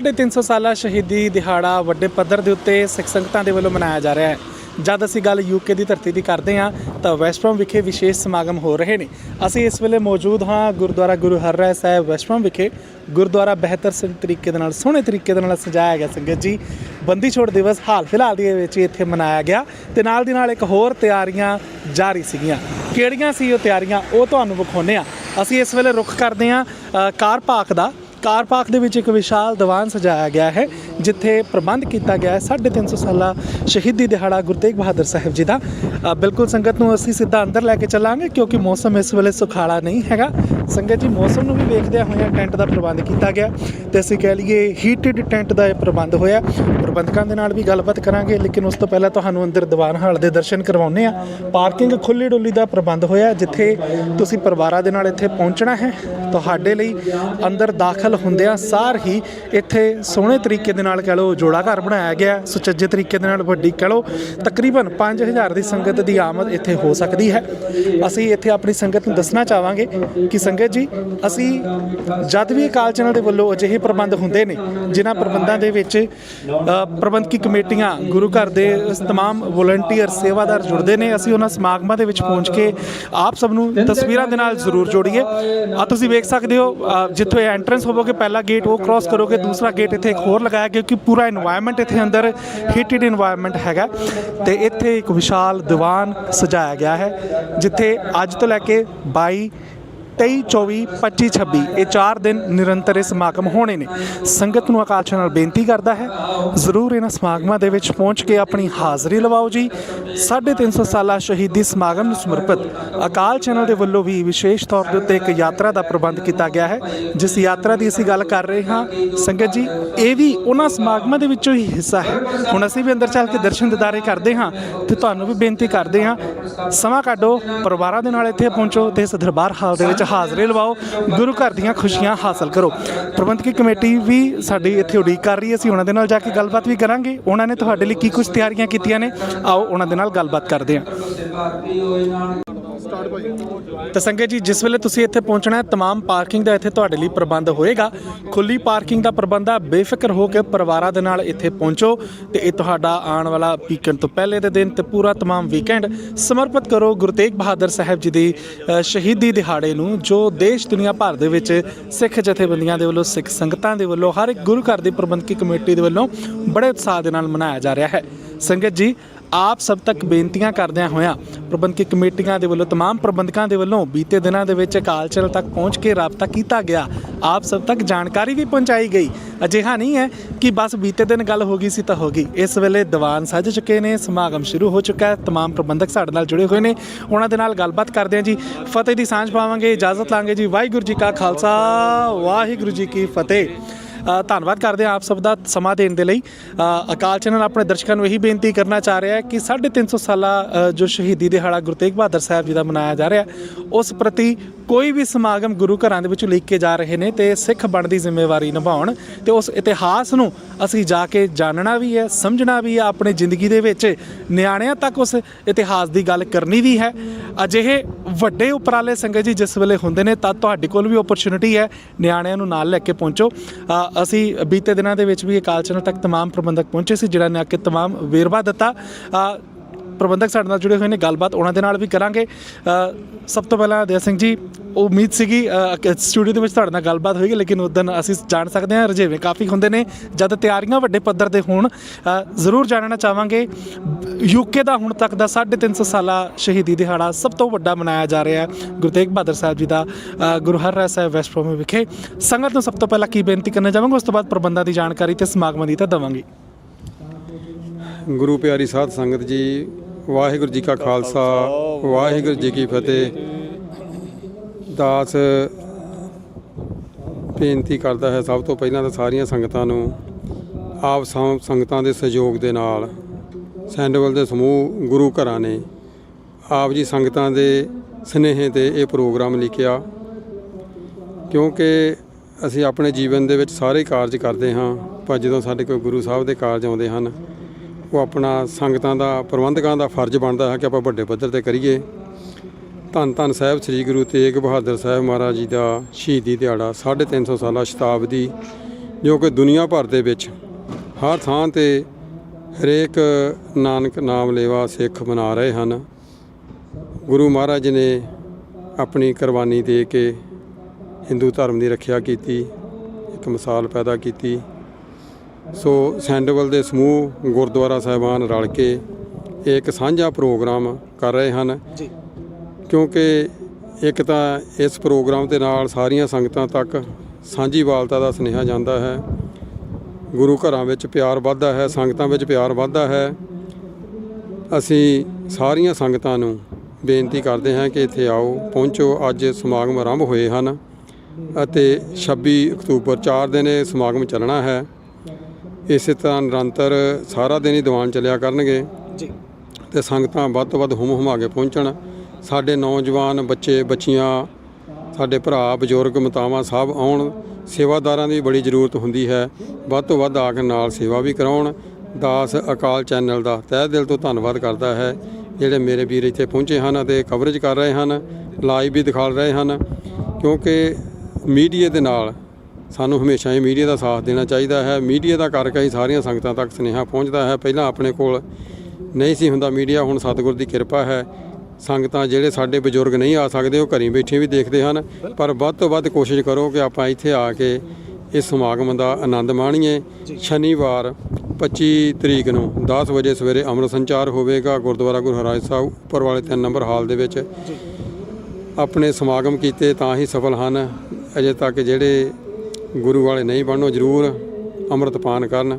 350 ਸਾਲਾ ਸ਼ਹੀਦੀ ਦਿਹਾੜਾ ਵੱਡੇ ਪੱਧਰ ਦੇ ਉੱਤੇ ਸਿੱਖ ਸੰਗਤਾਂ ਦੇ ਵੱਲੋਂ ਮਨਾਇਆ ਜਾ ਰਿਹਾ ਹੈ। ਜਦ ਅਸੀਂ ਗੱਲ ਯੂਕੇ ਦੀ ਧਰਤੀ ਦੀ ਕਰਦੇ ਹਾਂ, ਤਾਂ ਵੈਸਟਰਮ ਵਿਖੇ ਵਿਸ਼ੇਸ਼ ਸਮਾਗਮ ਹੋ ਰਹੇ ਨੇ। ਅਸੀਂ ਇਸ ਵੇਲੇ ਮੌਜੂਦ ਹਾਂ ਗੁਰਦੁਆਰਾ ਗੁਰੂ ਹਰਰਾਏ ਸਾਹਿਬ ਵੈਸਟਰਮ ਵਿਖੇ। ਗੁਰਦੁਆਰਾ ਬਿਹਤਰ ਸ- ਤਰੀਕੇ ਦੇ ਨਾਲ, ਸੋਹਣੇ ਤਰੀਕੇ ਦੇ ਨਾਲ ਸਜਾਇਆ ਗਿਆ ਸੰਗਤ ਜੀ। ਬੰਦੀ ਛੋੜ ਦਿਵਸ ਹਾਲ ਫਿਲਹਾਲ ਦੇ ਵਿੱਚ ਹੀ ਇੱਥੇ ਮਨਾਇਆ ਗਿਆ ਤੇ ਨਾਲ ਦੀ ਨਾਲ ਇੱਕ ਹੋਰ ਤਿਆਰੀਆਂ ਜਾਰੀ ਸੀਗੀਆਂ। ਕਿਹੜੀਆਂ ਸੀ ਉਹ ਤਿਆਰੀਆਂ? ਉਹ ਤੁਹਾਨੂੰ ਵਿਖਾਉਂਦੇ ਆ ਅਸੀਂ ਇਸ ਵੇਲੇ ਰੁਖ ਕਰਦੇ ਹਾਂ ਕਾਰ ਪਾਰਕ ਦਾ। ਕਾਰ ਪਾਰਕ ਦੇ ਵਿੱਚ ਇੱਕ ਵਿਸ਼ਾਲ ਦੀਵਾਨ ਸਜਾਇਆ ਗਿਆ ਹੈ। ਜਿੱਥੇ ਪ੍ਰਬੰਧ ਕੀਤਾ ਗਿਆ ਹੈ 350 ਸਾਲਾ ਸ਼ਹੀਦੀ ਦਿਹਾੜਾ ਗੁਰੂ ਤੇਗ ਬਹਾਦਰ ਸਾਹਿਬ ਜੀ ਦਾ। ਬਿਲਕੁਲ ਸੰਗਤ ਨੂੰ ਅਸੀਂ ਸਿੱਧਾ ਅੰਦਰ ਲੈ ਕੇ ਚੱਲਾਂਗੇ ਕਿਉਂਕਿ ਮੌਸਮ ਇਸ ਵੇਲੇ ਸੁਖਾਲਾ ਨਹੀਂ ਹੈਗਾ। ਸੰਗਤ ਜੀ, ਮੌਸਮ ਨੂੰ ਵੀ ਵੇਖਦਿਆਂ ਹੋਇਆਂ ਟੈਂਟ ਦਾ ਪ੍ਰਬੰਧ ਕੀਤਾ ਗਿਆ ਤੇ ਅਸੀਂ ਕਹਿ ਲਈਏ ਹੀਟਡ ਟੈਂਟ ਦਾ ਇਹ ਪ੍ਰਬੰਧ ਹੋਇਆ। ਪ੍ਰਬੰਧਕਾਂ ਦੇ ਨਾਲ ਵੀ ਗੱਲਬਾਤ ਕਰਾਂਗੇ, ਲੇਕਿਨ ਉਸ ਤੋਂ ਪਹਿਲਾਂ ਤੁਹਾਨੂੰ ਅੰਦਰ ਦੀਵਾਨ ਹਾਲ ਦੇ ਦਰਸ਼ਨ ਕਰਵਾਉਨੇ ਆ ਪਾਰਕਿੰਗ ਖੁੱਲੀ ਡੁੱਲੀ ਦਾ ਪ੍ਰਬੰਧ ਹੋਇਆ, ਜਿੱਥੇ ਤੁਸੀਂ ਪਰਿਵਾਰਾਂ ਦੇ ਨਾਲ ਇੱਥੇ ਪਹੁੰਚਣਾ ਹੈ। ਤੁਹਾਡੇ ਲਈ ਅੰਦਰ ਦਾਖਲ ਹੁੰਦਿਆਂ ਸਾਰ ਹੀ ਇੱਥੇ ਸੋਹਣੇ ਤਰੀਕੇ ਦੇ ਨਾਲ ਨਾਲ ਕਹਿ ਲਓ ਜੋੜਾ ਘਰ ਬਣਾਇਆ ਗਿਆ ਸੁਚੱਜੇ ਤਰੀਕੇ ਦੇ ਨਾਲ ਵੱਡੀ ਕਹਿ ਲਓ ਤਕਰੀਬਨ 5000 ਦੀ ਸੰਗਤ ਦੀ ਆਮਦ ਇੱਥੇ ਹੋ ਸਕਦੀ ਹੈ। ਅਸੀਂ ਇੱਥੇ ਆਪਣੀ ਸੰਗਤ ਨੂੰ ਦੱਸਣਾ ਚਾਹਾਂਗੇ ਕਿ ਸੰਗਤ ਜੀ ਅਸੀਂ ਜਦ ਵੀ ਅਕਾਲ ਚੈਨਲ ਦੇ ਵੱਲੋਂ ਅਜਿਹੇ ਪ੍ਰਬੰਧ ਹੁੰਦੇ ਨੇ ਜਿਨ੍ਹਾਂ ਪ੍ਰਬੰਧਾਂ ਦੇ ਵਿੱਚ ਪ੍ਰਬੰਧਕੀ ਕਮੇਟੀਆਂ ਗੁਰੂ ਘਰ ਦੇ ਤਮਾਮ ਵੋਲੰਟੀਅਰ ਸੇਵਾਦਾਰ ਜੁੜਦੇ ਨੇ ਅਸੀਂ ਉਹਨਾਂ ਸਮਾਗਮਾਂ ਦੇ ਵਿੱਚ ਪਹੁੰਚ ਕੇ ਆਪ ਸਭ ਨੂੰ ਤਸਵੀਰਾਂ ਦੇ ਨਾਲ ਜ਼ਰੂਰ ਜੋੜੀਏ। ਆ ਤੁਸੀਂ ਵੇਖ ਸਕਦੇ ਹੋ ਅ, ਜਿੱਥੋਂ ਐਂਟਰੈਂਸ ਹੋਵੋਗੇ ਪਹਿਲਾ ਗੇਟ ਉਹ ਕ੍ਰਾਸ ਕਰੋਗੇ ਦੂਸਰਾ ਗੇਟ ਇੱਥੇ ਇੱਕ ਹੋਰ ਲਗਾਇਆ ਗਿਆ ਕਿਉਂਕਿ ਪੂਰਾ এনवायरमेंट ਇੱਥੇ ਅੰਦਰ ਹੀਟਡ এনवायरमेंट ਹੈਗਾ। ਤੇ ਇੱਥੇ ਇੱਕ ਵਿਸ਼ਾਲ ਦੀਵਾਨ ਸਜਾਇਆ ਗਿਆ ਹੈ, ਜਿੱਥੇ ਅੱਜ ਤੋਂ ਲੈ ਕੇ 22 23 24 25 26 ਇਹ 4 ਦਿਨ ਨਿਰੰਤਰ ਇਹ ਸਮਾਗਮ ਹੋਣੇ ਨੇ। ਸੰਗਤ ਨੂੰ ਅਕਾਲ ਚੈਨਲ ਬੇਨਤੀ ਕਰਦਾ ਹੈ, ਜ਼ਰੂਰ ਇਹਨਾਂ ਸਮਾਗਮਾਂ ਦੇ ਵਿੱਚ ਪਹੁੰਚ ਕੇ ਆਪਣੀ ਹਾਜ਼ਰੀ ਲਵਾਓ ਜੀ। 350 ਸਾਲਾ ਸ਼ਹੀਦੀ ਸਮਾਗਮ ਨੂੰ ਸਮਰਪਿਤ ਅਕਾਲ ਚੈਨਲ ਦੇ ਵੱਲੋਂ ਵੀ ਵਿਸ਼ੇਸ਼ ਤੌਰ ਦੇ ਉੱਤੇ ਇੱਕ ਯਾਤਰਾ ਦਾ ਪ੍ਰਬੰਧ ਕੀਤਾ ਗਿਆ ਹੈ, ਜਿਸ ਯਾਤਰਾ ਦੀ ਅਸੀਂ ਗੱਲ ਕਰ ਰਹੇ ਹਾਂ। ਸੰਗਤ ਜੀ, ਇਹ ਵੀ ਉਹਨਾਂ ਸਮਾਗਮਾਂ ਦੇ ਵਿੱਚੋਂ ਹੀ ਹਿੱਸਾ ਹੈ। ਹੁਣ ਅਸੀਂ ਵੀ ਅੰਦਰ ਚੱਲ ਕੇ ਦਰਸ਼ਨ ਦਿਦਾਰੇ ਕਰਦੇ ਹਾਂ ਤੇ ਤੁਹਾਨੂੰ ਵੀ ਬੇਨਤੀ ਕਰਦੇ ਹਾਂ, ਸਮਾਂ ਕੱਢੋ, ਪਰਿਵਾਰਾਂ ਦੇ ਨਾਲ ਇੱਥੇ ਪਹੁੰਚੋ ਤੇ ਇਸ ਦਰਬਾਰ ਹਾਲ ਦੇ ਵਿੱਚ ਹਾਜ਼ਰੇ ਲਵਾਓ, ਗੁਰੂ ਘਰ ਦੀਆਂ ਖੁਸ਼ੀਆਂ ਹਾਸਲ ਕਰੋ। ਪ੍ਰਬੰਧਕੀ ਕਮੇਟੀ ਵੀ ਸਾਡੀ ਇੱਥੇ ਉਡੀਕ ਕਰ ਰਹੀ ਹੈ, ਅਸੀਂ ਉਹਨਾਂ ਦੇ ਨਾਲ ਜਾ ਕੇ ਗੱਲਬਾਤ ਵੀ ਕਰਾਂਗੇ। ਉਹਨਾਂ ਨੇ ਤੁਹਾਡੇ ਲਈ ਕੀ ਕੁਝ ਤਿਆਰੀਆਂ ਕੀਤੀਆਂ ਨੇ? ਆਓ ਉਹਨਾਂ ਦੇ ਨਾਲ ਗੱਲਬਾਤ ਕਰਦੇ ਹਾਂ। ਤਾਂ ਸੰਗਤ ਜੀ ਜਿਸ ਵੇਲੇ ਤੁਸੀਂ ਇੱਥੇ ਪਹੁੰਚਣਾ ਹੈ तमाम ਪਾਰਕਿੰਗ ਦਾ ਇੱਥੇ ਤੁਹਾਡੇ ਲਈ ਪ੍ਰਬੰਧ ਹੋਏਗਾ ਖੁੱਲੀ ਪਾਰਕਿੰਗ ਦਾ ਪ੍ਰਬੰਧ ਆ ਬੇਫਿਕਰ ਹੋ ਕੇ ਪਰਿਵਾਰਾਂ ਦੇ ਨਾਲ ਇੱਥੇ ਪਹੁੰਚੋ ਤੇ ਇਹ ਤੁਹਾਡਾ ਆਉਣ ਵਾਲਾ ਵੀਕਐਂਡ ਤੋਂ ਪਹਿਲੇ ਦੇ ਦਿਨ ਤੇ ਪੂਰਾ तमाम ਵੀਕਐਂਡ ਸਮਰਪਿਤ ਕਰੋ ਗੁਰੂ ਤੇਗ ਬਹਾਦਰ ਸਾਹਿਬ ਜੀ ਦੀ ਅ, ਸ਼ਹੀਦੀ ਦਿਹਾੜੇ ਨੂੰ ਜੋ ਦੇਸ਼ ਦੁਨੀਆ ਭਰ ਦੇ ਵਿੱਚ ਸਿੱਖ ਜਥੇਬੰਦੀਆਂ ਦੇ ਵੱਲੋਂ ਸਿੱਖ ਸੰਗਤਾਂ ਦੇ ਵੱਲੋਂ ਹਰ ਇੱਕ ਗੁਰੂ ਘਰ ਦੀ ਪ੍ਰਬੰਧਕੀ ਕਮੇਟੀ ਦੇ ਵੱਲੋਂ ਬੜੇ ਉਤਸ਼ਾਹ ਦੇ ਨਾਲ ਮਨਾਇਆ ਜਾ ਰਿਹਾ ਹੈ ਸੰਗਤ ਜੀ ਆਪ ਸਭ ਤੱਕ ਬੇਨਤੀਆਂ ਕਰਦਿਆਂ ਹੋਇਆਂ ਪ੍ਰਬੰਧਕੀ ਕਮੇਟੀਆਂ ਦੇ ਵੱਲੋਂ तमाम ਪ੍ਰਬੰਧਕਾਂ ਦੇ ਵੱਲੋਂ ਬੀਤੇ ਦਿਨਾਂ ਦੇ ਵਿੱਚ ਅਕਾਲ ਚੈਨਲ ਤੱਕ ਪਹੁੰਚ ਕੇ ਰਾਬਤਾ ਕੀਤਾ ਗਿਆ ਆਪ ਸਭ ਤੱਕ ਜਾਣਕਾਰੀ ਵੀ ਪਹੁੰਚਾਈ ਗਈ ਅਜਿਹਾ ਨਹੀਂ ਹੈ ਕਿ ਬਸ ਬੀਤੇ ਦਿਨ ਗੱਲ ਹੋ ਗਈ ਸੀ ਤਾਂ ਹੋ ਗਈ ਇਸ ਵੇਲੇ ਦੀਵਾਨ ਸੱਜ ਚੁੱਕੇ ਨੇ ਸਮਾਗਮ ਸ਼ੁਰੂ ਹੋ ਚੁੱਕਾ ਹੈ तमाम ਪ੍ਰਬੰਧਕ ਸਾਡੇ ਨਾਲ ਜੁੜੇ ਹੋਏ ਨੇ ਉਹਨਾਂ ਦੇ ਨਾਲ ਗੱਲਬਾਤ ਕਰਦੇ ਹਾਂ ਜੀ ਫਤਿਹ ਦੀ ਸਾਂਝ ਪਾਵਾਂਗੇ ਇਜਾਜ਼ਤ ਲਾਂਗੇ ਜੀ ਵਾਹਿਗੁਰੂ ਜੀ ਕਾ ਖਾਲਸਾ ਵਾਹਿਗੁਰੂ ਜੀ ਕੀ ਫਤਿਹ ਅ, ਧੰਨਵਾਦ ਕਰਦੇ ਹਾਂ ਆਪ ਸਭ ਦਾ ਸਮਾਂ ਦੇਣ ਦੇ ਲਈ। ਅਕਾਲ ਚੈਨਲ ਆਪਣੇ ਦਰਸ਼ਕਾਂ ਨੂੰ ਇਹੀ ਬੇਨਤੀ ਕਰਨਾ ਚਾਹ ਰਿਹਾ ਹੈ ਕਿ 350 ਸਾਲਾ ਅ, ਜੋ ਸ਼ਹੀਦੀ ਦਿਹਾੜਾ ਗੁਰੂ ਤੇਗ ਬਹਾਦਰ ਸਾਹਿਬ ਜੀ ਦਾ ਮਨਾਇਆ ਜਾ ਰਿਹਾ ਉਸ ਪ੍ਰਤੀ ਕੋਈ ਵੀ ਸਮਾਗਮ ਗੁਰੂ ਘਰਾਂ ਦੇ ਵਿੱਚ ਲਿਖ ਕੇ ਜਾ ਰਹੇ ਨੇ ਤੇ ਸਿੱਖ ਬਣਦੀ ਜ਼ਿੰਮੇਵਾਰੀ ਨਿਭਾਉਣ ਤੇ ਉਸ ਇਤਿਹਾਸ ਨੂੰ ਅਸੀਂ ਜਾ ਕੇ ਜਾਣਨਾ ਵੀ ਹੈ ਸਮਝਣਾ ਵੀ ਹੈ ਆਪਣੀ ਜ਼ਿੰਦਗੀ ਦੇ ਵਿੱਚ ਨਿਆਣਿਆਂ ਤੱਕ ਉਸ ਇਤਿਹਾਸ ਦੀ ਗੱਲ ਕਰਨੀ ਵੀ ਹੈ ਅਜਿਹੇ ਵੱਡੇ ਉਪਰਾਲੇ ਸੰਗਤ ਜੀ ਜਿਸ ਵੇਲੇ ਹੁੰਦੇ ਨੇ ਤਾਂ ਤੁਹਾਡੇ ਕੋਲ ਵੀ ਓਪਰਚੁਨਿਟੀ ਹੈ ਨਿਆਣਿਆਂ ਨੂੰ ਨਾਲ ਲੈ ਕੇ ਪਹੁੰਚੋ ਅ, ਅਸੀਂ ਬੀਤੇ ਦਿਨਾਂ ਦੇ ਵਿੱਚ ਵੀ ਅਕਾਲ ਚੈਨਲ ਤੱਕ तमाम ਪ੍ਰਬੰਧਕ ਪਹੁੰਚੇ ਸੀ ਜਿਹੜਾ ਨੇ ਆ ਕੇ तमाम ਵੇਰਵਾ ਦਿੱਤਾ ਅ, ਪ੍ਰਬੰਧਕ ਸਾਡੇ ਨਾਲ ਜੁੜੇ ਹੋਏ ਨੇ ਗੱਲਬਾਤ ਉਹਨਾਂ ਦੇ ਨਾਲ ਵੀ ਕਰਾਂਗੇ। ਸਭ ਤੋਂ ਪਹਿਲਾਂ ਦਇਆ ਸਿੰਘ ਜੀ ਉਮੀਦ ਸੀਗੀ ਸਟੂਡੀਓ ਦੇ ਵਿੱਚ ਤੁਹਾਡੇ ਨਾਲ ਗੱਲਬਾਤ ਹੋਏਗੀ ਲੇਕਿਨ ਉਦੋਂ ਅਸੀਂ ਜਾਣ ਸਕਦੇ ਹਾਂ ਰਜੇਵੇਂ ਕਾਫੀ ਹੁੰਦੇ ਨੇ ਜਦ ਤਿਆਰੀਆਂ ਵੱਡੇ ਪੱਧਰ ਤੇ ਹੋਣ ਜ਼ਰੂਰ ਜਾਣਨਾ ਚਾਹਾਂਗੇ। ਯੂਕੇ ਦਾ ਹੁਣ ਤੱਕ ਦਾ 350 ਸਾਲਾ ਸ਼ਹੀਦੀ ਦਿਹਾੜਾ ਸਭ ਤੋਂ ਵੱਡਾ ਮਨਾਇਆ ਜਾ ਰਿਹਾ ਹੈ ਗੁਰੂ ਤੇਗ ਬਹਾਦਰ ਸਾਹਿਬ ਜੀ ਦਾ ਅ, ਗੁਰੂ ਹਰਰਾਏ ਸਾਹਿਬ ਵੈਸਟ ਪ੍ਰੋਮੋ ਵਿਖੇ। ਸੰਗਤ ਨੂੰ ਸਭ ਤੋਂ ਪਹਿਲਾਂ ਕੀ ਬੇਨਤੀ ਕਰਨਾ ਚਾਹਾਂਗਾ ਉਸ ਤੋਂ ਬਾਅਦ ਪ੍ਰਬੰਧਾਂ ਦੀ ਜਾਣਕਾਰੀ ਤੇ ਸਮਾਗਮਾਂ ਦੀ ਤਾਂ ਦਵਾਂਗੇ। ਗੁਰੂ ਪਿਆਰੀ ਸਾਧ ਸੰਗਤ ਜੀ ਵਾਹਿਗੁਰੂ ਜੀ ਕਾ ਖਾਲਸਾ, ਵਾਹਿਗੁਰੂ ਜੀ ਕੀ ਫਤਿਹ। ਦਾਸ ਬੇਨਤੀ ਕਰਦਾ ਹੈ ਸਭ ਤੋਂ ਪਹਿਲਾਂ ਤਾਂ ਸਾਰੀਆਂ ਸੰਗਤਾਂ ਨੂੰ, ਆਪ ਸੰ- ਸੰਗਤਾਂ ਦੇ ਸਹਿਯੋਗ ਦੇ ਨਾਲ, ਸੈਂਡਵਲ ਦੇ ਸਮੂਹ, ਗੁਰੂ ਘਰਾਂ ਨੇ ਆਪ ਜੀ ਸੰਗਤਾਂ ਦੇ ਸਨੇਹ ਤੇ ਇਹ ਪ੍ਰੋਗਰਾਮ ਲਿਖਿਆ। ਕਿਉਂਕਿ ਅਸੀਂ ਆਪਣੇ ਜੀਵਨ ਦੇ ਵਿੱਚ ਸਾਰੇ ਕਾਰਜ ਕਰਦੇ ਹਾਂ, ਪਰ ਜਦੋਂ ਸਾਡੇ ਕੋਈ ਗੁਰੂ ਸਾਹਿਬ ਦੇ ਕਾਰਜ ਆਉਂਦੇ ਹਨ ਉਹ ਆਪਣਾ ਸੰਗਤਾਂ ਦਾ, ਪ੍ਰਬੰਧਕਾਂ ਦਾ ਫਰਜ਼ ਬਣਦਾ ਹੈ ਕਿ ਆਪਾਂ ਵੱਡੇ ਪੱਧਰ ਤੇ ਕਰੀਏ। ਧੰਨ ਧੰਨ ਸਾਹਿਬ ਸ੍ਰੀ ਗੁਰੂ ਤੇਗ ਬਹਾਦਰ ਸਾਹਿਬ ਮਹਾਰਾਜ ਜੀ ਦਾ ਸ਼ਹੀਦੀ ਦਿਹਾੜਾ 350 ਸਾਲਾ ਸ਼ਤਾਬਦੀ, ਜੋ ਕਿ ਦੁਨੀਆ ਭਰ ਦੇ ਵਿੱਚ ਹਰ ਥਾਂ ਤੇ ਹਰੇਕ ਨਾਨਕ ਨਾਮ ਲੇਵਾ ਸਿੱਖ ਮਨਾ ਰਹੇ ਹਨ। ਗੁਰੂ ਮਹਾਰਾਜ ਨੇ ਆਪਣੀ ਕੁਰਬਾਨੀ ਦੇ ਕੇ ਹਿੰਦੂ ਧਰਮ ਦੀ ਰੱਖਿਆ ਕੀਤੀ, ਇੱਕ ਮਿਸਾਲ ਪੈਦਾ ਕੀਤੀ। ਸੋ ਸੈਂਡਵਲ ਦੇ ਸਮੂਹ ਗੁਰਦੁਆਰਾ ਸਾਹਿਬਾਨ ਰਲ ਕੇ ਇੱਕ ਸਾਂਝਾ ਪ੍ਰੋਗਰਾਮ ਕਰ ਰਹੇ ਹਨ। ਜੀ। ਕਿਉਂਕਿ ਇੱਕ ਤਾਂ ਇਸ ਪ੍ਰੋਗਰਾਮ ਦੇ ਨਾਲ ਸਾਰੀਆਂ ਸੰਗਤਾਂ ਤੱਕ ਸਾਂਝੀਵਾਲਤਾ ਦਾ ਸੁਨੇਹਾ ਜਾਂਦਾ ਹੈ। ਗੁਰੂ ਘਰਾਂ ਵਿੱਚ ਪਿਆਰ ਵੱਧਦਾ ਹੈ ਸੰਗਤਾਂ ਵਿੱਚ ਪਿਆਰ ਵੱਧਦਾ ਹੈ। ਅਸੀਂ ਸਾਰੀਆਂ ਸੰਗਤਾਂ ਨੂੰ ਬੇਨਤੀ ਕਰਦੇ ਹਾਂ ਕਿ ਇੱਥੇ ਆਓ ਪਹੁੰਚੋ। ਅੱਜ ਸਮਾਗਮ ਆਰੰਭ ਹੋਏ ਹਨ ਅਤੇ 26 ਅਕਤੂਬਰ 4 ਦਿਨ ਇਹ ਸਮਾਗਮ ਚੱਲਣਾ ਹੈ। ਇਸੇ ਤਰ੍ਹਾਂ ਨਿਰੰਤਰ ਸਾਰਾ ਦਿਨ ਹੀ ਦੀਵਾਨ ਚੱਲਿਆ ਕਰਨਗੇ। ਜੀ। ਤੇ ਸੰਗਤਾਂ ਵੱਧ ਤੋਂ ਵੱਧ ਹੁਮ ਹੁਮਾ ਕੇ ਪਹੁੰਚਣ। ਸਾਡੇ ਨੌਜਵਾਨ ਬੱਚੇ ਬੱਚੀਆਂ ਸਾਡੇ ਭਰਾ ਬਜ਼ੁਰਗ ਮਤਾਵਾਂ ਸਭ ਆਉਣ। ਸੇਵਾਦਾਰਾਂ ਦੀ ਬੜੀ ਜ਼ਰੂਰਤ ਹੁੰਦੀ ਹੈ। ਵੱਧ ਤੋਂ ਵੱਧ ਆ ਕੇ ਨਾਲ ਸੇਵਾ ਵੀ ਕਰਾਉਣ। ਦਾਸ ਅਕਾਲ ਚੈਨਲ ਦਾ ਤਹਿ ਦਿਲ ਤੋਂ ਧੰਨਵਾਦ ਕਰਦਾ ਹੈ। ਜਿਹੜੇ ਮੇਰੇ ਵੀਰ ਇੱਥੇ ਪਹੁੰਚੇ ਹਨ ਅਤੇ ਕਵਰੇਜ ਕਰ ਰਹੇ ਹਨ ਲਾਈਵ ਵੀ ਦਿਖਾ ਰਹੇ ਹਨ। ਕਿਉਂਕਿ ਮੀਡੀਆ ਦੇ ਨਾਲ ਸਾਨੂੰ ਹਮੇਸ਼ਾ ਹੀ ਮੀਡੀਆ ਦਾ ਸਾਥ ਦੇਣਾ ਚਾਹੀਦਾ ਹੈ। ਮੀਡੀਆ ਦਾ ਕਰਕੇ ਹੀ ਸਾਰੀਆਂ ਸੰਗਤਾਂ ਤੱਕ ਸੁਨੇਹਾ ਪਹੁੰਚਦਾ ਹੈ। ਪਹਿਲਾਂ ਆਪਣੇ ਕੋਲ ਨਹੀਂ ਸੀ ਹੁੰਦਾ ਮੀਡੀਆ ਹੁਣ ਸਤਿਗੁਰ ਦੀ ਕਿਰਪਾ ਹੈ। ਸੰਗਤਾਂ ਜਿਹੜੇ ਸਾਡੇ ਬਜ਼ੁਰਗ ਨਹੀਂ ਆ ਸਕਦੇ ਉਹ ਘਰੀ ਬੈਠੇ ਵੀ ਦੇਖਦੇ ਹਨ। ਪਰ ਵੱਧ ਤੋਂ ਵੱਧ ਕੋਸ਼ਿਸ਼ ਕਰੋ ਕਿ ਆਪਾਂ ਇੱਥੇ ਆ ਕੇ ਇਸ ਸਮਾਗਮ ਦਾ ਆਨੰਦ ਮਾਣੀਏ। ਸ਼ਨੀਵਾਰ 25 ਤਰੀਕ ਨੂੰ 10 ਵਜੇ ਸਵੇਰੇ ਅੰਮ੍ਰਿਤ ਸੰਚਾਰ ਹੋਵੇਗਾ ਗੁਰਦੁਆਰਾ ਗੁਰੂ ਹਰਾਜ ਸਾਹਿਬ। ਉੱਪਰ ਵਾਲੇ 3 ਨੰਬਰ ਹਾਲ ਦੇ ਵਿੱਚ ਆਪਣੇ ਸਮਾਗਮ ਕੀਤੇ ਤਾਂ ਹੀ ਸਫਲ ਹਨ। ਅਜੇ ਤੱਕ ਜਿਹੜੇ ਗੁਰੂ ਵਾਲੇ ਨਹੀਂ ਬਣੋ, ਜ਼ਰੂਰ ਅੰਮ੍ਰਿਤ ਪਾਨ ਕਰਨ,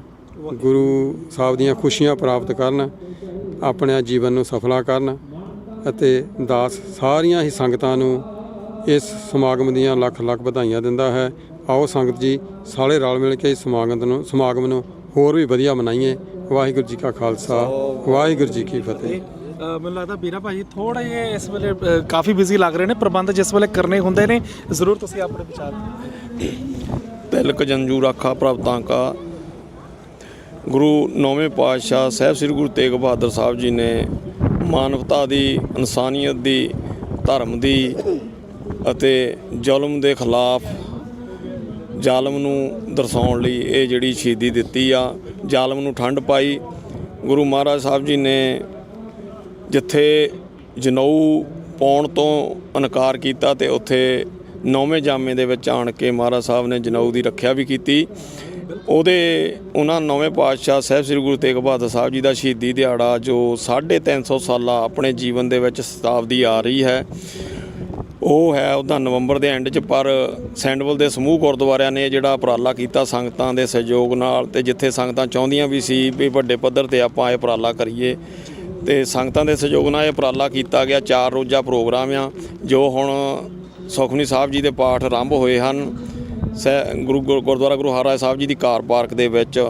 ਗੁਰੂ ਸਾਹਿਬ ਦੀਆਂ ਖੁਸ਼ੀਆਂ ਪ੍ਰਾਪਤ ਕਰਨ, ਆਪਣੇ ਜੀਵਨ ਨੂੰ ਸਫਲਾ ਕਰਨ ਅਤੇ ਦਾਸ ਸਾਰੀਆਂ ਹੀ ਸੰਗਤਾਂ ਨੂੰ ਇਸ ਸਮਾਗਮ ਦੀਆਂ ਲੱਖ ਲੱਖ ਵਧਾਈਆਂ ਦਿੰਦਾ ਹੈ। ਆਓ ਸੰਗਤ ਜੀ ਸਾਰੇ ਰਲ ਮਿਲ ਕੇ ਇਸ ਸਮਾਗਮ ਨੂੰ ਸਮਾਗਮ ਨੂੰ ਹੋਰ ਵੀ ਵਧੀਆ ਮਨਾਈਏ। ਵਾਹਿਗੁਰੂ ਜੀ ਕਾ ਖਾਲਸਾ, ਵਾਹਿਗੁਰੂ ਜੀ ਕੀ ਫਤਿਹ। ਮੈਨੂੰ ਲੱਗਦਾ ਵੀਰਾ ਭਾਜੀ ਥੋੜਾ ਜਿਹਾ ਇਸ ਵੇਲੇ ਕਾਫੀ ਬਿਜ਼ੀ ਲੱਗ ਰਹੇ ਨੇ, ਪ੍ਰਬੰਧ ਜਿਸ ਵੇਲੇ ਕਰਨੇ ਹੁੰਦੇ ਨੇ, ਜ਼ਰੂਰ ਤੁਸੀਂ ਆਪਣੇ ਵਿਚਾਰ ਤਿਲਕ ਜੰਜੂ ਰਾਖਾ ਪ੍ਰਭਤਾਂ ਕਾ। ਗੁਰੂ ਨੌਵੇਂ ਪਾਤਸ਼ਾਹ ਸਾਹਿਬ ਸ੍ਰੀ ਗੁਰੂ ਤੇਗ ਬਹਾਦਰ ਸਾਹਿਬ ਜੀ ਨੇ ਮਾਨਵਤਾ ਦੀ, ਇਨਸਾਨੀਅਤ ਦੀ, ਧਰਮ ਦੀ ਅਤੇ ਜ਼ੁਲਮ ਦੇ ਖਿਲਾਫ ਜ਼ਾਲਮ ਨੂੰ ਦਰਸਾਉਣ ਲਈ ਇਹ ਜਿਹੜੀ ਸ਼ਹੀਦੀ ਦਿੱਤੀ ਆ, ਜ਼ਾਲਮ ਨੂੰ ਠੰਡ ਪਾਈ। ਗੁਰੂ ਮਹਾਰਾਜ ਸਾਹਿਬ ਜੀ ਨੇ ਜਿੱਥੇ ਜਨਊ ਪਾਉਣ ਤੋਂ ਇਨਕਾਰ ਕੀਤਾ ਤੇ ਉੱਥੇ ਨੌਵੇਂ ਜਾਮੇ ਦੇ ਵਿੱਚ ਆਣ ਕੇ ਮਹਾਰਾਜ ਸਾਹਿਬ ਨੇ ਜਨਊ ਦੀ ਰੱਖਿਆ ਵੀ ਕੀਤੀ। ਉਹਦੇ ਉਹਨਾਂ ਨੌਵੇਂ ਪਾਤਸ਼ਾਹ ਸਾਹਿਬ ਸ੍ਰੀ ਗੁਰੂ ਤੇਗ ਬਹਾਦਰ ਸਾਹਿਬ ਜੀ ਦਾ ਸ਼ਹੀਦੀ ਦਿਹਾੜਾ, ਜੋ 350 ਸਾਲਾ ਆਪਣੇ ਜੀਵਨ ਦੇ ਵਿੱਚ ਸ਼ਤਾਬਦੀ ਆ ਰਹੀ ਹੈ। ਉਹ ਹੈ ਉਹਦਾ ਨਵੰਬਰ ਦੇ ਐਂਡ 'ਚ, ਪਰ ਸੈਂਡਵਲ ਦੇ ਸਮੂਹ ਗੁਰਦੁਆਰਿਆਂ ਨੇ ਜਿਹੜਾ ਉਪਰਾਲਾ ਕੀਤਾ ਸੰਗਤਾਂ ਦੇ ਸਹਿਯੋਗ ਨਾਲ ਤੇ ਜਿੱਥੇ ਸੰਗਤਾਂ ਚਾਹੁੰਦੀਆਂ ਵੀ ਸੀ ਵੀ ਵੱਡੇ ਪੱਧਰ ਤੇ ਆਪਾਂ ਇਹ ਉਪਰਾਲਾ ਕਰੀਏ, ਤੇ ਸੰਗਤਾਂ ਦੇ ਸਹਿਯੋਗ ਨਾਲ ਇਹ ਉਪਰਾਲਾ ਕੀਤਾ ਗਿਆ। ਚਾਰ ਰੋਜ਼ਾ ਪ੍ਰੋਗਰਾਮ ਆ, ਜੋ ਹੁਣ ਸੁਖਮਨੀ ਸਾਹਿਬ ਜੀ ਦੇ ਪਾਠ ਆਰੰਭ ਹੋਏ ਹਨ। ਸਹਿ- ਗੁਰੂ ਗੁਰ- ਗੁਰਦੁਆਰਾ ਗੁਰੂ ਹਰਰਾਏ ਸਾਹਿਬ ਜੀ ਦੀ ਕਾਰ ਪਾਰਕ ਦੇ ਵਿੱਚ।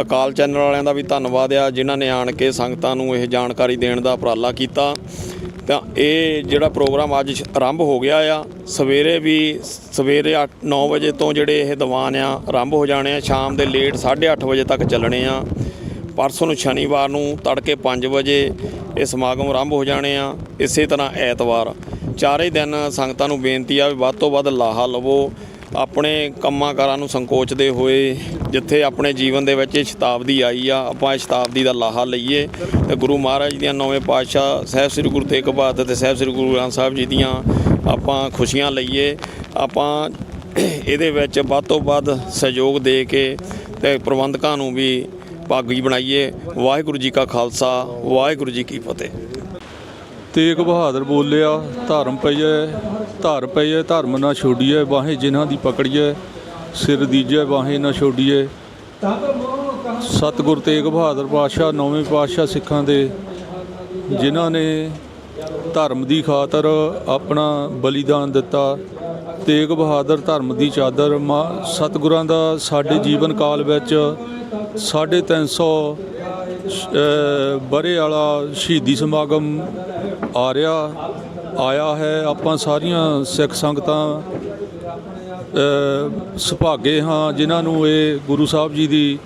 ਅਕਾਲ ਚੈਨਲ ਵਾਲਿਆਂ ਦਾ ਵੀ ਧੰਨਵਾਦ ਆ, ਜਿਨ੍ਹਾਂ ਨੇ ਆਣ ਕੇ ਸੰਗਤਾਂ ਨੂੰ ਇਹ ਜਾਣਕਾਰੀ ਦੇਣ ਦਾ ਉਪਰਾਲਾ ਕੀਤਾ। ਤਾਂ ਇਹ ਜਿਹੜਾ ਪ੍ਰੋਗਰਾਮ ਅੱਜ ਸ਼- ਆਰੰਭ ਹੋ ਗਿਆ ਆ, ਸਵੇਰੇ ਵੀ ਸਵੇਰੇ 9 ਵਜੇ ਤੋਂ ਜਿਹੜੇ ਇਹ ਦੀਵਾਨ ਆ, ਆਰੰਭ ਹੋ ਜਾਣੇ ਆ। ਸ਼ਾਮ ਦੇ ਲੇਟ 8:30 ਵਜੇ ਤੱਕ ਚੱਲਣੇ ਆ। ਪਰਸੋਂ ਨੂੰ ਸ਼ਨੀਵਾਰ ਨੂੰ ਤੜਕੇ 5 ਵਜੇ ਇਹ ਸਮਾਗਮ ਆਰੰਭ ਹੋ ਜਾਣੇ ਆ, ਇਸੇ ਤਰ੍ਹਾਂ ਐਤਵਾਰ। ਚਾਰੇ ਦਿਨ ਸੰਗਤਾਂ ਨੂੰ ਬੇਨਤੀ ਆ ਵੀ ਵੱਧ ਤੋਂ ਵੱਧ ਲਾਹਾ ਲਵੋ, ਆਪਣੇ ਕੰਮਾਂ ਕਾਰਾਂ ਨੂੰ ਸੰਕੋਚਦੇ ਹੋਏ, ਜਿੱਥੇ ਆਪਣੇ ਜੀਵਨ ਦੇ ਵਿੱਚ ਇਹ ਸ਼ਤਾਬਦੀ ਆਈ ਆ, ਆਪਾਂ ਇਹ ਸ਼ਤਾਬਦੀ ਦਾ ਲਾਹਾ ਲਈਏ। ਤੇ ਗੁਰੂ ਮਹਾਰਾਜ ਦੀਆਂ ਨੌਵੇਂ ਪਾਤਸ਼ਾਹ ਸਾਹਿਬ ਸ੍ਰੀ ਗੁਰੂ ਤੇਗ ਬਹਾਦਰ ਤੇ ਸਾਹਿਬ ਸ੍ਰੀ ਗੁਰੂ ਗ੍ਰੰਥ ਸਾਹਿਬ ਜੀ ਦੀਆਂ ਆਪਾਂ ਖੁਸ਼ੀਆਂ ਲਈਏ। ਆਪਾਂ ਇਹਦੇ ਵਿੱਚ ਵੱਧ ਤੋਂ ਵੱਧ ਸਹਿਯੋਗ ਦੇ ਕੇ ਤੇ ਪ੍ਰਬੰਧਕਾਂ ਨੂੰ ਵੀ ਭਾਗੀ ਬਣਾਈਏ। ਵਾਹਿਗੁਰੂ ਜੀ ਕਾ ਖਾਲਸਾ, ਵਾਹਿਗੁਰੂ ਜੀ ਕੀ ਫਤਿਹ। ਤੇਗ ਬਹਾਦਰ ਬੋਲਿਆ, ਧਰਮ ਪਈਏ ਧਰ ਪਈਏ ਧਰਮ ਨਾ ਛੋਡੀਏ ਬਾਹੇ ਜਿਨ੍ਹਾਂ ਦੀ ਪਕੜੀਏ ਸਿਰ ਦੀਜੈ ਬਾਹੇ ਨਾ ਛੋਡੀਏ ਸਤਿਗੁਰ ਤੇਗ ਬਹਾਦਰ ਪਾਤਸ਼ਾਹ, ਨੌਵੇਂ ਪਾਤਸ਼ਾਹ ਸਿੱਖਾਂ ਦੇ, ਜਿਨ੍ਹਾਂ ਨੇ ਧਰਮ ਦੀ ਖਾਤਰ ਆਪਣਾ ਬਲੀਦਾਨ ਦਿੱਤਾ। ਤੇਗ ਬਹਾਦਰ ਧਰਮ ਦੀ ਚਾਦਰ, ਮਾ ਸਤਿਗੁਰਾਂ ਦਾ ਸਾਡੇ ਜੀਵਨ ਕਾਲ ਵਿੱਚ 350 ਅ, ਬਰੇ ਵਾਲਾ ਸ਼ਹੀਦੀ ਸਮਾਗਮ ਆ ਰਿਹਾ ਆਇਆ ਹੈ। ਆਪਾਂ ਸਾਰੀਆਂ ਸਿੱਖ ਸੰਗਤਾਂ ਸੁਭਾਗੇ ਹਾਂ ਜਿਨ੍ਹਾਂ ਨੂੰ ਇਹ ਗੁਰੂ ਸਾਹਿਬ ਜੀ ਦੀ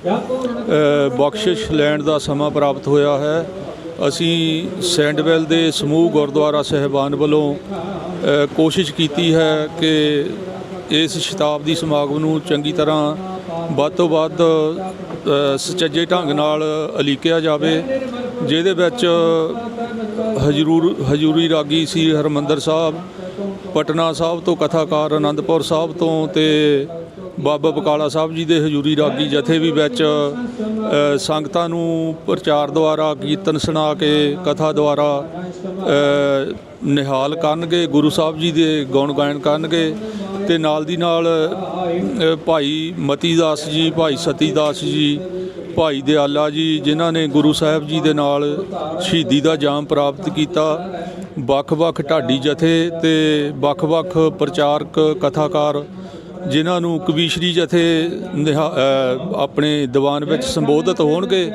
ਬਖਸ਼ਿਸ਼ ਲੈਣ ਦਾ ਸਮਾਂ ਪ੍ਰਾਪਤ ਹੋਇਆ ਹੈ। ਅਸੀਂ ਸੈਂਡਵੈਲ ਦੇ ਸਮੂਹ ਗੁਰਦੁਆਰਾ ਸਹਿਬਾਨ ਵੱਲੋਂ ਕੋਸ਼ਿਸ਼ ਕੀਤੀ ਹੈ ਕਿ ਇਸ ਸ਼ਤਾਬਦੀ ਸਮਾਗਮ ਨੂੰ ਚੰਗੀ ਤਰ੍ਹਾਂ ਵੱਧ ਤੋਂ ਵੱਧ ਸੁਚੱਜੇ ਢੰਗ ਨਾਲ ਅਲੀਕਿਆ ਜਾਵੇ, ਜਿਹਦੇ ਵਿੱਚ ਹਜੂਰ ਹਜੂਰੀ ਰਾਗੀ ਸੀ ਹਰਮੰਦਰ ਸਾਹਿਬ, ਪਟਨਾ ਸਾਹਿਬ ਤੋਂ ਕਥਾਕਾਰ ਆਨੰਦਪੁਰ ਸਾਹਿਬ ਤੋਂ ਤੇ ਬਾਬਾ ਬਕਾਲਾ ਸਾਹਿਬ ਜੀ ਦੇ ਹਜੂਰੀ ਰਾਗੀ ਜਥੇ ਵੀ ਵਿੱਚ ਸੰਗਤਾਂ ਨੂੰ ਪ੍ਰਚਾਰ ਦੁਆਰਾ ਕੀਰਤਨ ਸੁਣਾ ਕੇ ਕਥਾ ਦੁਆਰਾ ਨਿਹਾਲ ਕਰਨਗੇ, ਗੁਰੂ ਸਾਹਿਬ ਜੀ ਦੇ ਗੁਣ ਗਾਇਨ ਕਰਨਗੇ। ਤੇ ਨਾਲ ਦੀ ਨਾਲ ਭਾਈ ਮਤੀ ਦਾਸ ਜੀ, ਭਾਈ ਸਤੀ ਦਾਸ ਜੀ, ਭਾਈ ਦਿਆਲਾ ਜੀ, ਜਿਨ੍ਹਾਂ ਨੇ ਗੁਰੂ ਸਾਹਿਬ ਜੀ ਦੇ ਨਾਲ ਸ਼ਹੀਦੀ ਦਾ ਜਾਮ ਪ੍ਰਾਪਤ ਕੀਤਾ, ਵੱਖ-ਵੱਖ ਢਾਡੀ ਜਥੇ ਤੇ ਵੱਖ-ਵੱਖ ਪ੍ਰਚਾਰਕ ਕਥਾਕਾਰ ਜਿਨ੍ਹਾਂ ਨੂੰ ਕਵੀਸ਼ਰੀ ਜਥੇ ਨਿਹਾ- ਆਪਣੇ ਦੀਵਾਨ ਵਿੱਚ ਸੰਬੋਧਿਤ ਹੋਣਗੇ,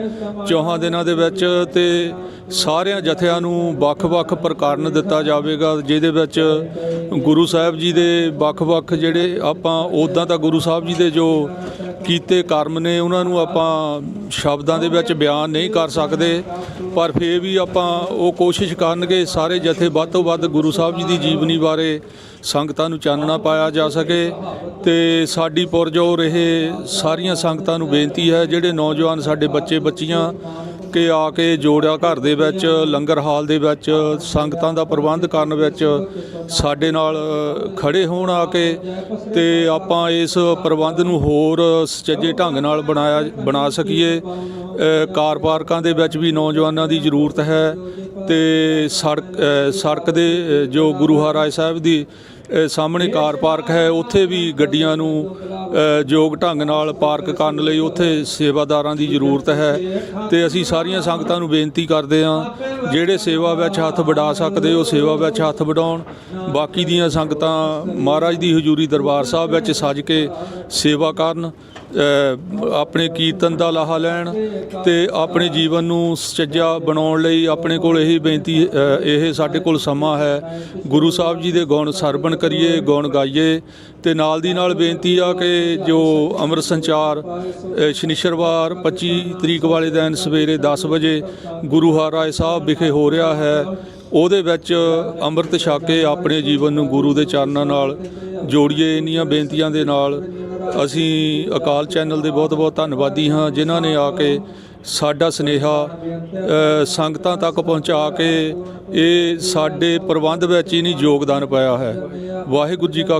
ਚੌਹਾਂ ਦਿਨਾਂ ਦੇ ਵਿੱਚ ਤੇ ਸਾਰਿਆਂ ਜਥਿਆਂ ਨੂੰ ਵੱਖ-ਵੱਖ ਪ੍ਰਕਾਰਨ ਦਿੱਤਾ ਜਾਵੇਗਾ, ਜਿਹਦੇ ਵਿੱਚ ਗੁਰੂ ਸਾਹਿਬ ਜੀ ਦੇ ਵੱਖ-ਵੱਖ ਜਿਹੜੇ ਆਪਾਂ ਉਦਾਂ ਤਾਂ ਗੁਰੂ ਸਾਹਿਬ ਜੀ ਦੇ ਜੋ ਕੀਤੇ ਕਰਮ ਨੇ, ਉਹਨਾਂ ਨੂੰ ਆਪਾਂ ਸ਼ਬਦਾਂ ਦੇ ਵਿੱਚ ਬਿਆਨ ਨਹੀਂ ਕਰ ਸਕਦੇ, ਪਰ ਫੇਰ ਵੀ ਆਪਾਂ ਉਹ ਕੋਸ਼ਿਸ਼ ਕਰਨਗੇ ਸਾਰੇ ਜਥੇ ਵੱਧ ਤੋਂ ਵੱਧ ਗੁਰੂ ਸਾਹਿਬ ਜੀ ਦੀ ਜੀਵਨੀ ਬਾਰੇ ਸੰਗਤਾਂ ਨੂੰ ਚਾਨਣਾ ਪਾਇਆ ਜਾ ਸਕੇ ਤੇ ਸਾਡੀ ਪੁਰਜੋਰ ਇਹ ਸਾਰੀਆਂ ਸੰਗਤਾਂ ਨੂੰ ਬੇਨਤੀ ਹੈ, ਜਿਹੜੇ ਨੌਜਵਾਨ ਸਾਡੇ ਬੱਚੇ ਬੱਚੀਆਂ ਕੇ ਆ ਕੇ ਜੋੜਿਆ ਘਰ ਦੇ ਵਿੱਚ, ਲੰਗਰ ਹਾਲ ਦੇ ਵਿੱਚ, ਸੰਗਤਾਂ ਦਾ ਪ੍ਰਬੰਧ ਕਰਨ ਵਿੱਚ ਸਾਡੇ ਨਾਲ ਖੜੇ ਹੋਣ ਆ ਕੇ ਤੇ ਆਪਾਂ ਇਸ ਪ੍ਰਬੰਧ ਨੂੰ ਹੋਰ ਸੁਚੱਜੇ ਢੰਗ ਨਾਲ ਬਣਾਇਆ, ਬਣਾ ਸਕੀਏ। ਕਾਰ ਪਾਰਕਾਂ ਦੇ ਵਿੱਚ ਵੀ ਨੌਜਵਾਨਾਂ ਦੀ ਜ਼ਰੂਰਤ ਹੈ ਤੇ ਸੜਕ ਸੜਕ ਦੇ ਜੋ ਗੁਰੂ ਹਰਾਏ ਸਾਹਿਬ ਦੀ ਸਾਹਮਣੇ ਕਾਰ ਪਾਰਕ ਹੈ, ਉੱਥੇ ਵੀ ਗੱਡੀਆਂ ਨੂੰ ਯੋਗ ਢੰਗ ਨਾਲ ਪਾਰਕ ਕਰਨ ਲਈ ਉੱਥੇ ਸੇਵਾਦਾਰਾਂ ਦੀ ਜ਼ਰੂਰਤ ਹੈ ਤੇ ਅਸੀਂ ਸਾਰੀਆਂ ਸੰਗਤਾਂ ਨੂੰ ਬੇਨਤੀ ਕਰਦੇ ਹਾਂ, ਜਿਹੜੇ ਸੇਵਾ ਵਿੱਚ ਹੱਥ ਵਡਾ ਸਕਦੇ, ਉਹ ਸੇਵਾ ਵਿੱਚ ਹੱਥ ਵਡਾਉਣ। ਬਾਕੀ ਦੀਆਂ ਸੰਗਤਾਂ ਮਹਾਰਾਜ ਦੀ ਹਜ਼ੂਰੀ ਦਰਬਾਰ ਸਾਹਿਬ ਵਿੱਚ ਸੱਜ ਕੇ ਸੇਵਾ ਕਰਨ ਆਪਣੇ ਕੀਰਤਨ ਦਾ ਲਾਹਾ ਲੈਣ ਤੇ ਆਪਣੇ ਜੀਵਨ ਨੂੰ ਸੁਚੱਜਾ ਬਣਾਉਣ ਲਈ ਆਪਣੇ ਕੋਲ ਇਹੀ ਬੇਨਤੀ ਇਹ ਸਾਡੇ ਕੋਲ ਸਮਾਂ ਹੈ। ਗੁਰੂ ਸਾਹਿਬ ਜੀ ਦੇ ਗੁਣ ਸਰਵਣ ਕਰੀਏ, ਗੁਣ ਗਾਈਏ ਤੇ ਨਾਲ ਦੀ ਨਾਲ ਬੇਨਤੀ ਆ ਕਿ ਜੋ ਅੰਮ੍ਰਿਤ ਸੰਚਾਰ ਅ, ਸ਼ਨੀਚਰਵਾਰ 25 ਤਰੀਕ ਵਾਲੇ ਦਿਨ ਸਵੇਰੇ 10 ਵਜੇ ਗੁਰੂ ਹਰਿਰਾਏ ਸਾਹਿਬ ਵਿਖੇ ਹੋ ਰਿਹਾ ਹੈ। ਉਹਦੇ ਵਿੱਚ ਅੰਮ੍ਰਿਤ ਛਕ ਕੇ ਆਪਣੇ ਜੀਵਨ ਨੂੰ ਗੁਰੂ ਦੇ ਚਰਨਾਂ ਨਾਲ ਜੋੜੀਏ ਇੰਨੀਆਂ ਬੇਨਤੀਆਂ ਦੇ ਨਾਲ ਅਸੀਂ ਅਕਾਲ ਚੈਨਲ ਦੇ ਬਹੁਤ-ਬਹੁਤ ਧੰਨਵਾਦੀ ਹਾਂ ਜਿਨ੍ਹਾਂ ਨੇ ਆ ਕੇ ਸਾਡਾ ਸਨੇਹਾ ਸੰਗਤਾਂ ਤੱਕ ਪਹੁੰਚਾ ਕੇ ਇਹ ਸਾਡੇ ਪ੍ਰਬੰਧ ਵਿੱਚ ਹੀ ਨਹੀਂ ਯੋਗਦਾਨ ਪਾਇਆ ਹੈ। ਵਾਹਿਗੁਰੂ ਜੀ ਕਾ